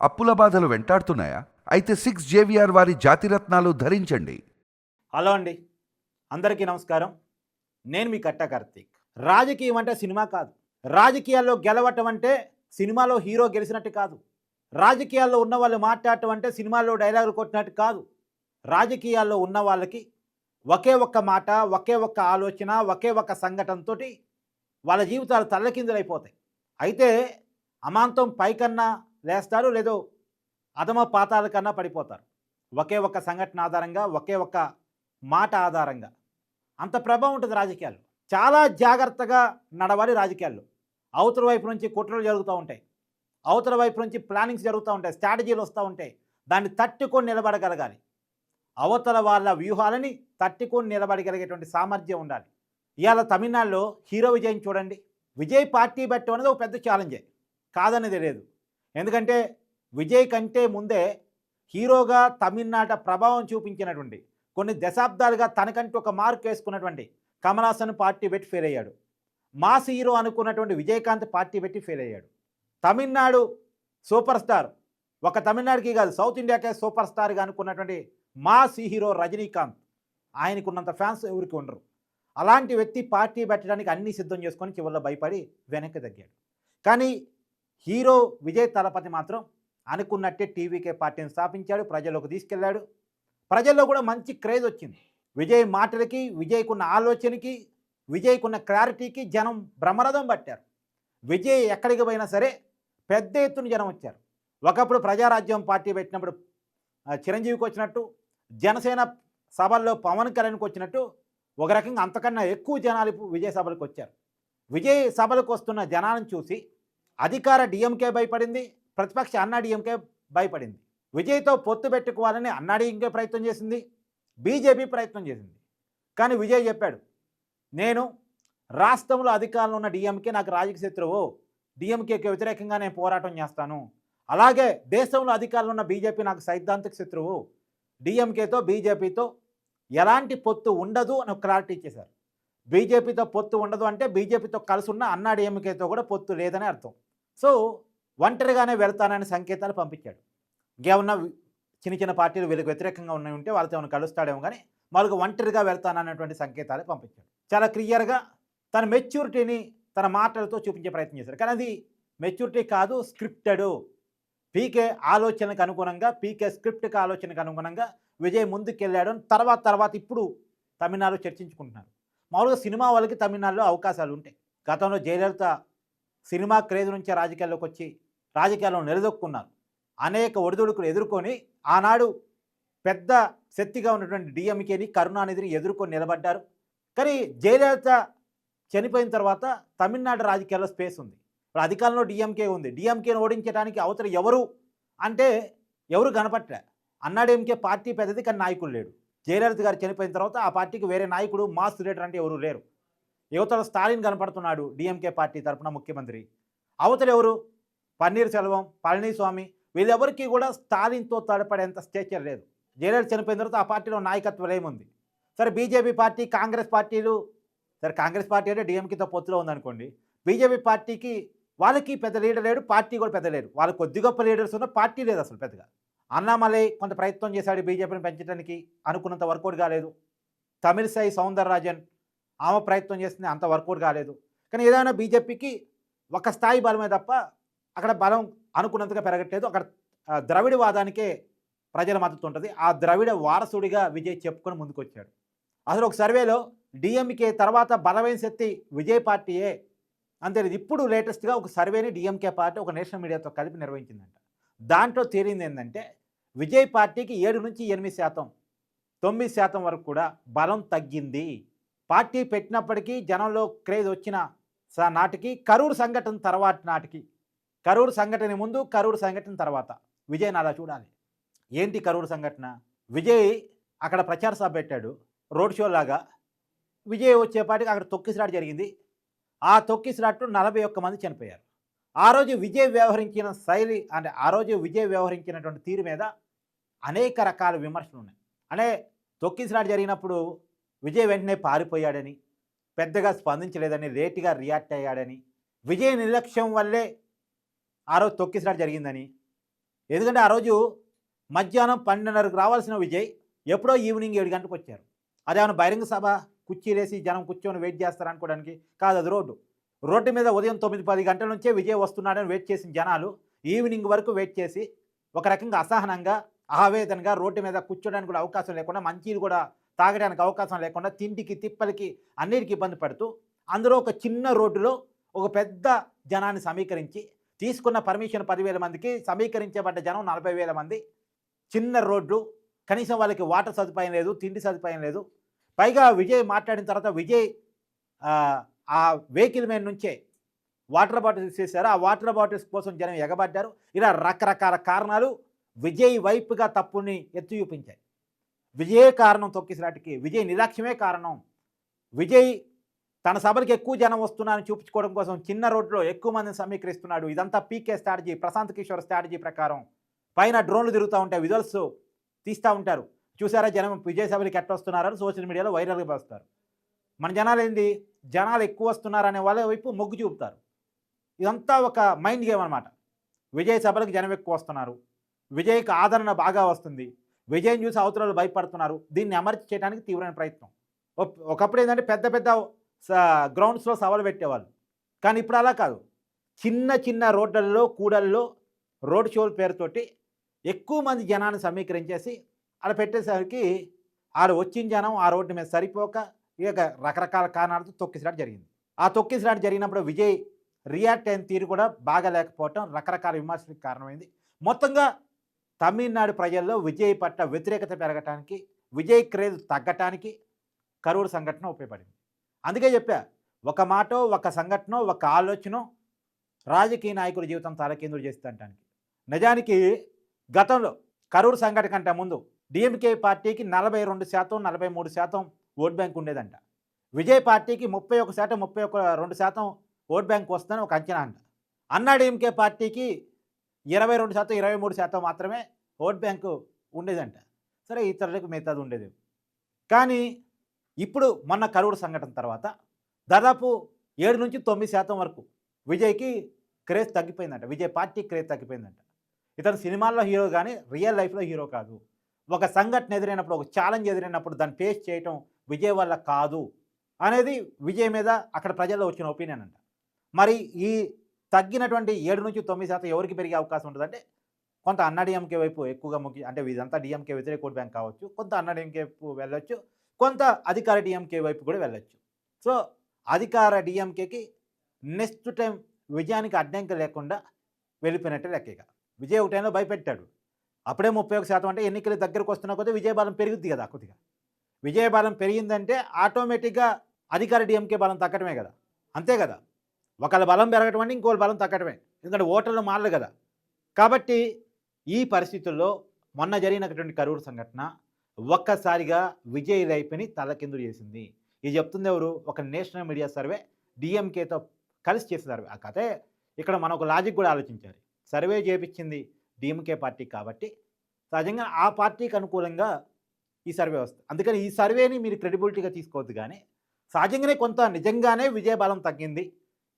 అప్పుల బాధలు వెంటాడుతున్నాయా? అయితే సిక్స్ జేవిఆర్ వారి జాతిరత్నాలు ధరించండి. హలో అండి. అందరికీ నమస్కారం. నేను మీ కట్ట కార్తీక్. రాజకీయం అంటే సినిమా కాదు. రాజకీయాల్లో గెలవటం అంటే సినిమాలో హీరో గెలిచినట్టు కాదు. రాజకీయాల్లో ఉన్న వాళ్ళు మాట్లాడటం అంటే సినిమాల్లో డైలాగులు కొట్టినట్టు కాదు. రాజకీయాల్లో ఉన్న వాళ్ళకి ఒకే ఒక్క మాట ఒకే ఒక్క ఆలోచన ఒకే ఒక్క సంఘటనతో వాళ్ళ జీవితాలు తల్లకిందులైపోతాయి. అయితే అమాంతం పైకన్నా లేస్తారు లేదో అధమ పాతాల కన్నా పడిపోతారు. ఒకే ఒక్క సంఘటన ఆధారంగా ఒకే ఒక్క మాట ఆధారంగా. అంత ప్రభావం ఉంటుంది రాజకీయాలు చాలా జాగ్రత్తగా నడవాలి రాజకీయాల్లో. అవతల వైపు నుంచి కుట్రలు జరుగుతూ ఉంటాయి. అవతల వైపు నుంచి ప్లానింగ్స్ జరుగుతూ ఉంటాయి. స్ట్రాటజీలు వస్తూ ఉంటాయి. దాన్ని తట్టుకొని నిలబడగలగాలి. అవతల వాళ్ళ వ్యూహాలని తట్టుకొని నిలబడగలిగేటువంటి సామర్థ్యం ఉండాలి. ఇవాళ తమిళనాడులో హీరో విజయం చూడండి. విజయ్ పార్టీ పెట్టడం అనేది ఒక పెద్ద ఛాలెంజే కాదనేది లేదు. ఎందుకంటే విజయ్ కంటే ముందే హీరోగా తమిళనాట ప్రభావం చూపించినటువంటి కొన్ని దశాబ్దాలుగా తనకంటూ ఒక మార్క్ వేసుకున్నటువంటి కమలాసన్ పార్టీ పెట్టి ఫెయిల్ అయ్యాడు. మాస్ హీరో అనుకున్నటువంటి విజయకాంత్ పార్టీ పెట్టి ఫెయిల్ అయ్యాడు. తమిళనాడు సూపర్ స్టార్ ఒక తమిళనాడుకి కాదు సౌత్ ఇండియాకే సూపర్ స్టార్గా అనుకున్నటువంటి మాస్ హీరో రజనీకాంత్ ఆయనకున్నంత ఫ్యాన్స్ ఎవరికి ఉండరు. అలాంటి వ్యక్తి పార్టీ పెట్టడానికి అన్ని సిద్ధం చేసుకొని చివరిలో భయపడి వెనక్కి తగ్గాడు. కానీ హీరో విజయ్ తలపతి మాత్రం అనుకున్నట్టే టీవీకే పార్టీని స్థాపించాడు ప్రజల్లోకి తీసుకెళ్ళాడు. ప్రజల్లో కూడా మంచి క్రేజ్ వచ్చింది. విజయ్ మాటలకి విజయ్కున్న ఆలోచనకి విజయ్కున్న క్లారిటీకి జనం బ్రహ్మరథం పట్టారు. విజయ్ ఎక్కడికి పోయినా సరే పెద్ద ఎత్తున జనం వచ్చారు. ఒకప్పుడు ప్రజారాజ్యం పార్టీ పెట్టినప్పుడు చిరంజీవికి వచ్చినట్టు జనసేన సభల్లో పవన్ కళ్యాణ్కి వచ్చినట్టు ఒక రకంగా అంతకన్నా ఎక్కువ జనాలు విజయ సభలకు వచ్చారు. విజయ్ సభలకు వస్తున్న జనాలను చూసి అధికార డిఎంకే భయపడింది ప్రతిపక్ష అన్నా డిఎంకే భయపడింది. విజయ్తో పొత్తు పెట్టుకోవాలని అన్నా డిఎంకే ప్రయత్నం చేసింది బీజేపీ ప్రయత్నం చేసింది. కానీ విజయ్ చెప్పాడు నేను రాష్ట్రంలో అధికారంలో ఉన్న డిఎంకే నాకు రాజకీయ శత్రువు డిఎంకేకి వ్యతిరేకంగా నేను పోరాటం చేస్తాను. అలాగే దేశంలో అధికారంలో ఉన్న బీజేపీ నాకు సైద్ధాంతిక శత్రువు డిఎంకేతో బీజేపీతో ఎలాంటి పొత్తు ఉండదు అని ఒక క్లారిటీ ఇచ్చేశారు. బీజేపీతో పొత్తు ఉండదు అంటే బీజేపీతో కలిసి ఉన్న అన్నా డిఎంకేతో కూడా పొత్తు లేదని అర్థం. సో ఒంటరిగానే వెళ్తానని సంకేతాలు పంపించాడు. ఇంకేమన్నా చిన్న చిన్న పార్టీలు వీళ్ళకి వ్యతిరేకంగా ఉన్నాయి ఉంటే వాళ్ళతో ఏమైనా కలుస్తాడేమో కానీ వాళ్ళకి ఒంటరిగా వెళ్తానన్నటువంటి సంకేతాలు పంపించాడు. చాలా క్లియర్గా తన మెచ్యూరిటీని తన మాటలతో చూపించే ప్రయత్నం చేశాడు. కానీ అది మెచ్యూరిటీ కాదు స్క్రిప్టెడ్. పీకే ఆలోచనకు అనుగుణంగా పీకే స్క్రిప్ట్కి ఆలోచనకు అనుగుణంగా విజయ్ ముందుకెళ్ళాడు అని తర్వాత తర్వాత ఇప్పుడు తమిళనాడులో చర్చించుకుంటున్నారు. మామూలుగా సినిమా వాళ్ళకి తమిళనాడులో అవకాశాలు ఉంటాయి. గతంలో జయలలిత సినిమా క్రేజ్ నుంచి రాజకీయాల్లోకి వచ్చి రాజకీయాల్లో నిలదొక్కున్నారు. అనేక ఒడిదుడుకులు ఎదుర్కొని ఆనాడు పెద్ద శక్తిగా ఉన్నటువంటి డిఎంకేని కరుణానిధిని ఎదుర్కొని నిలబడ్డారు. కానీ జయలలిత చనిపోయిన తర్వాత తమిళనాడు రాజకీయాల్లో స్పేస్ ఉంది. ఇప్పుడు అధికారంలో డిఎంకే ఉంది. డిఎంకేని ఓడించడానికి అవతల ఎవరు? అంటే ఎవరు కనపట్టలే అన్నాడీఎంకే పార్టీ పెద్దది కానీ నాయకులు లేడు. జయలలిత గారు చనిపోయిన తర్వాత ఆ పార్టీకి వేరే నాయకుడు మాస్ లీడర్ అంటే ఎవరు లేరు. యువతల స్టాలిన్ కనపడుతున్నాడు డిఎంకే పార్టీ తరపున ముఖ్యమంత్రి. అవతలు ఎవరు? పన్నీర్ సెల్వం పళనిస్వామి. వీళ్ళెవరికి కూడా స్టాలిన్తో తడపడేంత స్టేచర్ లేదు. జయలలిత చనిపోయిన తర్వాత ఆ పార్టీలో నాయకత్వం ఏముంది? సరే బీజేపీ పార్టీ కాంగ్రెస్ పార్టీలు. సరే కాంగ్రెస్ పార్టీ అంటే డిఎంకేతో పొత్తులో ఉందనుకోండి. బీజేపీ పార్టీకి వాళ్ళకి పెద్ద లీడర్ లేడు పార్టీ కూడా పెద్ద లేడు. వాళ్ళు కొద్ది గొప్ప లీడర్స్ ఉన్న పార్టీ లేదు అసలు పెద్దగా. అన్నామలై కొంత ప్రయత్నం చేశాడు బీజేపీని పెంచడానికి అనుకున్నంత వర్కౌట్ కాలేదు. తమిళసై సౌందరరాజన్ ఆమె ప్రయత్నం చేస్తుంది అంత వర్కౌట్ కాలేదు. కానీ ఏదైనా బీజేపీకి ఒక స్థాయి బలమే తప్ప అక్కడ బలం అనుకున్నంతగా పెరగట్లేదు. అక్కడ ద్రవిడ వాదానికే ప్రజల మద్దతు ఉంటుంది. ఆ ద్రవిడ వారసుడిగా విజయ్ చెప్పుకొని ముందుకొచ్చాడు. అసలు ఒక సర్వేలో డిఎంకే తర్వాత బలమైన శక్తి విజయ్ పార్టీయే అంతే ఇప్పుడు లేటెస్ట్గా ఒక సర్వేని డిఎంకే పార్టీ ఒక నేషనల్ మీడియాతో కలిపి నిర్వహించిందంట. దాంట్లో తేలింది ఏంటంటే విజయ్ పార్టీకి ఏడు నుంచి ఎనిమిది శాతం తొమ్మిది శాతం వరకు కూడా బలం తగ్గింది. పార్టీ పెట్టినప్పటికీ జనంలో క్రేజ్ వచ్చిన స- నాటికి కరూరు సంఘటన తర్వాత నాటికి. కరూరు సంఘటన ముందు కరూరు సంఘటన తర్వాత. విజయ్ అలా చూడాలి. ఏంటి కరూరు సంఘటన? విజయ్ అక్కడ ప్రచార సభ పెట్టాడు. రోడ్ షో లాగా. విజయ్ వచ్చేపాటికి అక్కడ తొక్కిసలాట జరిగింది. ఆ తొక్కిసలాట్లో నలభై ఒక్క మంది చనిపోయారు. ఆ రోజు విజయ్ వ్యవహరించిన శైలి అంటే ఆ రోజు విజయ్ వ్యవహరించినటువంటి తీరు మీద అనేక రకాల విమర్శలు ఉన్నాయి అంటే తొక్కిసలాట జరిగినప్పుడు విజయ్ వెంటనే పారిపోయాడని పెద్దగా స్పందించలేదని లేటుగా రియాక్ట్ అయ్యాడని విజయ్ నిర్లక్ష్యం వల్లే ఆ రోజు తొక్కిసలాట జరిగిందని. ఎందుకంటే ఆ రోజు మధ్యాహ్నం పన్నెండున్నరకు రావాల్సిన విజయ్ ఎప్పుడో ఈవినింగ్ ఏడు గంటలకు వచ్చారు. అదేమన్నా బహిరంగ సభ కుర్చీలేసి జనం కూర్చొని వెయిట్ చేస్తారు అనుకోవడానికి కాదు అది రోడ్డు. రోడ్డు మీద ఉదయం తొమ్మిది పది గంటల నుంచే విజయ్ వస్తున్నాడని వెయిట్ చేసిన జనాలు ఈవినింగ్ వరకు వెయిట్ చేసి ఒక రకంగా అసహనంగా ఆవేదనగా రోడ్డు మీద కూర్చోడానికి కూడా అవకాశం లేకుండా మంచిది కూడా తాగడానికి అవకాశం లేకుండా తిండికి తిప్పలకి అన్నిటికీ ఇబ్బంది పడుతూ అందులో ఒక చిన్న రోడ్డులో ఒక పెద్ద జనాన్ని సమీకరించి తీసుకున్న పర్మిషన్ పదివేల మందికి సమీకరించబడ్డ జనం నలభై వేల మంది. చిన్న రోడ్లు కనీసం వాళ్ళకి వాటర్ సదుపాయం లేదు తిండి సదుపాయం లేదు. పైగా విజయ్ మాట్లాడిన తర్వాత విజయ్ ఆ, ఆ వెహికల్ మీద నుంచే వాటర్ బాటిల్స్ చేశారు ఆ వాటర్ బాటిల్స్ కోసం జనం ఎగబడ్డారు. ఇలా రకరకాల కారణాలు విజయ్ వైపుగా తప్పుని ఎత్తి చూపించాయి విజయే కారణం తొక్కిసలాటికి విజయ్ నిర్లక్ష్యమే కారణం. విజయ్ తన సభలకు ఎక్కువ జనం వస్తున్నారని చూపించుకోవడం కోసం చిన్న రోడ్లో ఎక్కువ మందిని సమీకరిస్తున్నాడు. ఇదంతా PK strategy Prashant Kishor strategy ప్రకారం. పైన డ్రోన్లు తిరుగుతూ ఉంటాయి విజువల్స్ తీస్తూ ఉంటారు. చూసారా జనం విజయ్ సభలకి ఎట్లా వస్తున్నారని సోషల్ మీడియాలో వైరల్గా వస్తారు. మన జనాలు ఏంది? జనాలు ఎక్కువ వస్తున్నారనే వాళ్ళ వైపు మొగ్గు చూపుతారు. ఇదంతా ఒక మైండ్ గేమ్ అనమాట విజయ్ సభలకు జనం ఎక్కువ వస్తున్నారు. విజయ్కి ఆదరణ బాగా వస్తుంది. విజయం చూసి అవతరాలు భయపడుతున్నారు. దీన్ని అమర్చి చేయడానికి తీవ్రమైన ప్రయత్నం. ఒకప్పుడు ఏంటంటే పెద్ద పెద్ద గ్రౌండ్స్లో సవాలు పెట్టేవాళ్ళు. కానీ ఇప్పుడు అలా కాదు. చిన్న చిన్న రోడ్లలో కూడల్లో రోడ్ షోల పేరుతోటి ఎక్కువ మంది జనాన్ని సమీకరించేసి అలా పెట్టేసరికి ఆడ వచ్చిన జనం ఆ రోడ్డు మీద సరిపోక ఇక రకరకాల కారణాలతో తొక్కిసలాట జరిగింది. ఆ తొక్కిసలాట జరిగినప్పుడు విజయ్ రియాక్ట్ అయిన తీరు కూడా బాగా లేకపోవటం రకరకాల విమర్శలకు కారణమైంది. మొత్తంగా తమిళనాడు ప్రజల్లో విజయ్ పట్ల వ్యతిరేకత పెరగటానికి విజయ్ క్రేజ్ తగ్గటానికి కరూరు సంఘటన ఉపయోగపడింది. అందుకే చెప్పా ఒక మాట ఒక సంఘటన ఒక ఆలోచన రాజకీయ నాయకుల జీవితం తలకిందులు చేస్తుంటానికి నిజానికి గతంలో కరూరు సంఘటన కంటే ముందు డిఎంకే పార్టీకి నలభై రెండు శాతం నలభై మూడు శాతం ఓట్ బ్యాంక్ ఉండేదంట. విజయ్ పార్టీకి ముప్పై ఒక శాతం ముప్పై ఒక రెండు శాతం ఓట్ బ్యాంక్ వస్తుందని ఒక అంచనా అంట. అన్నా డిఎంకే పార్టీకి ఇరవై రెండు శాతం ఇరవై మూడు శాతం మాత్రమే ఓట్ బ్యాంకు ఉండేదంట. సరే ఇతరులకు మిగతాది ఉండేది. కానీ ఇప్పుడు మొన్న కరువుడు సంఘటన తర్వాత దాదాపు ఏడు నుంచి తొమ్మిది శాతం వరకు విజయ్కి క్రేజ్ తగ్గిపోయిందంట. విజయ్ పార్టీ క్రేజ్ తగ్గిపోయిందంట. ఇతను సినిమాల్లో హీరో కానీ రియల్ లైఫ్లో హీరో కాదు. ఒక సంఘటన ఎదురైనప్పుడు ఒక ఛాలెంజ్ ఎదురైనప్పుడు దాన్ని ఫేస్ చేయటం విజయ్ వల్ల కాదు అనేది విజయ్ మీద అక్కడ ప్రజల్లో వచ్చిన ఒపీనియన్ అంట. మరి ఈ తగ్గినటువంటి ఏడు నుంచి తొమ్మిది శాతం ఎవరికి పెరిగే అవకాశం ఉంటుందంటే కొంత అన్నడిఎంకే వైపు ఎక్కువగా ముఖ్య అంటే ఇదంతా డిఎంకే వ్యతిరేక ఓట్ బ్యాంక్ కావచ్చు కొంత అన్నాడిఎంకే వైపు వెళ్ళొచ్చు కొంత అధికార డిఎంకే వైపు కూడా వెళ్ళొచ్చు. సో అధికార డిఎంకేకి నెక్స్ట్ టైం విజయానికి అడ్డంకి లేకుండా వెళ్ళిపోయినట్టే లెక్కగా. విజయ్ ఒక టైంలో భయపెట్టాడు. అప్పుడే ముప్పై ఒక శాతం అంటే ఎన్నికలు దగ్గరకు వస్తున్న కొద్దీ విజయబలం పెరుగుద్ది కదా కొద్దిగా. విజయబలం పెరిగిందంటే ఆటోమేటిక్గా అధికార డిఎంకే బలం తగ్గటమే కదా. అంతే కదా. ఒకళ్ళ బలం పెరగటం అంటే ఇంకోళ్ళ బలం తగ్గటమే ఎందుకంటే ఓటర్లు మారలు కదా. కాబట్టి ఈ పరిస్థితుల్లో మొన్న జరిగినటువంటి కరూరు సంఘటన ఒక్కసారిగా విజయ్ రైపుని తలకిందులు చేసింది. ఇది చెప్తుంది ఎవరు? ఒక నేషనల్ మీడియా సర్వే డిఎంకేతో కలిసి చేసిన సర్వే ఆ కథే ఇక్కడ మనం ఒక లాజిక్ కూడా ఆలోచించాలి. సర్వే చేపించింది డిఎంకే పార్టీ కాబట్టి సహజంగా ఆ పార్టీకి అనుకూలంగా ఈ సర్వే వస్తుంది. అందుకని ఈ సర్వేని మీరు క్రెడిబిలిటీగా తీసుకోవద్దు కానీ సహజంగానే కొంత నిజంగానే విజయ బలం తగ్గింది.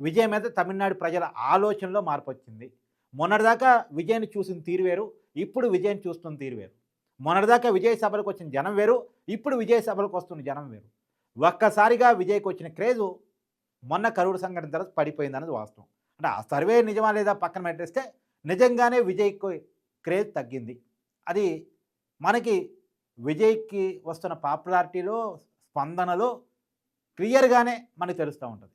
విజయం మీద తమిళనాడు ప్రజల ఆలోచనలో మార్పు వచ్చింది మొన్నటిదాకా విజయాన్ని చూసిన తీరు వేరు ఇప్పుడు విజయం చూస్తున్న తీరు వేరు. మొన్నటిదాకా విజయ సభలకు వచ్చిన జనం వేరు ఇప్పుడు విజయ సభలకు వస్తున్న జనం వేరు. ఒక్కసారిగా విజయ్కి వచ్చిన క్రేజు మొన్న కరూరు సంఘటన తర్వాత పడిపోయిందన్నది వాస్తవం. అంటే ఆ సర్వే నిజమా లేదా పక్కన పెట్టేస్తే నిజంగానే విజయ్కి క్రేజ్ తగ్గింది. అది మనకి విజయ్కి వస్తున్న పాపులారిటీలో స్పందనలో క్లియర్గానే మనకు తెలుస్తూ ఉంటుంది.